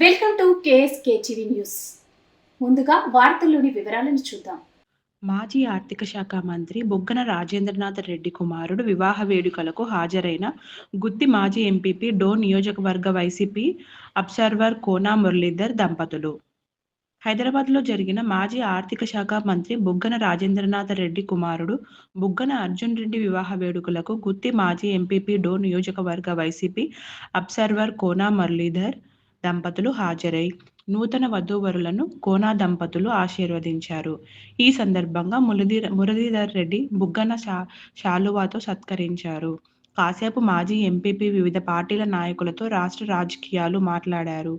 Welcome to KSK TV news. ముందుగా వార్తల్లోని వివరాలను చూద్దాం. మాజీ ఆర్థిక శాఖ మంత్రి బుగ్గన రాజేంద్రనాథ్ రెడ్డి కుమారుడు వివాహ వేడుకలకు హాజరైన గుత్తి మాజీ ఎంపీపీ డో నియోజకవర్గ వైసీపీ అబ్జర్వర్ కోనా మురళీధర్ దంపతులు. హైదరాబాద్లో జరిగిన మాజీ ఆర్థిక శాఖ మంత్రి బుగ్గన రాజేంద్రనాథ్ రెడ్డి కుమారుడు బుగ్గన అర్జున్ రెడ్డి వివాహ వేడుకలకు గుత్తి మాజీ ఎంపీపీ డో నియోజకవర్గ వైసీపీ అబ్జర్వర్ కోనా మురళీధర్ దంపతులు హాజరై నూతన వధూవరులను కోనా దంపతులు ఆశీర్వదించారు. ఈ సందర్భంగా మురళీ మురళీధర్ రెడ్డి బుగ్గన షా శాలువాతో సత్కరించారు. కాసేపు మాజీ ఎంపీపీ వివిధ పార్టీల నాయకులతో రాష్ట్ర రాజకీయాలు మాట్లాడారు.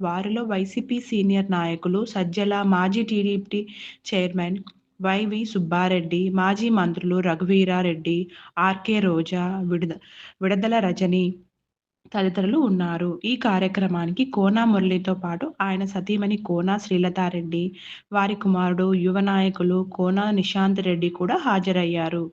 వారిలో వైసీపీ సీనియర్ నాయకులు సజ్జల మాజీ టీడీపీ చైర్మన్ వైవి సుబ్బారెడ్డి మాజీ మంత్రులు రఘువీరారెడ్డి ఆర్కే రోజా విడుద విడదల రజని తదితరులు ఉన్నారు. ఈ కార్యక్రమానికి కోనా మురళితో పాటు ఆయన సతీమణి కోనా శ్రీలతారెడ్డి వారి కుమారుడు యువ నాయకులు కోనా నిశాంత్ రెడ్డి కూడా హాజరయ్యారు.